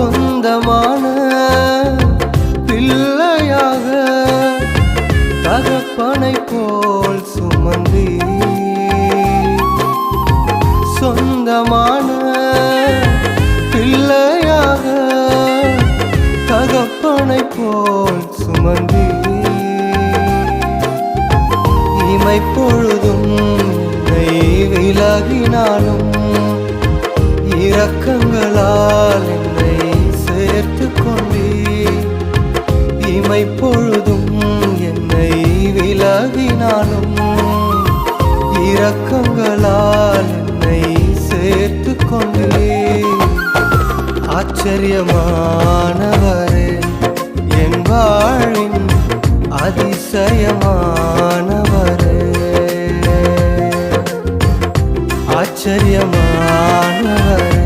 சொந்தமான பிள்ளையாக தகப்பனை போல் சுமந்தி. சொந்தமான பிள்ளையாக தகப்பனை போல் சுமந்தி. இமை பொழுதும் விலகினாலும் இரக்கங்களால் என்னை எப்பொழுதும் என்னை விலகினாலும் இரக்கங்களால் என்னை சேர்த்து கொண்டே ஆச்சரியமானவரே என் வாழின் அதிசயமானவரே. ஆச்சரியமானவரே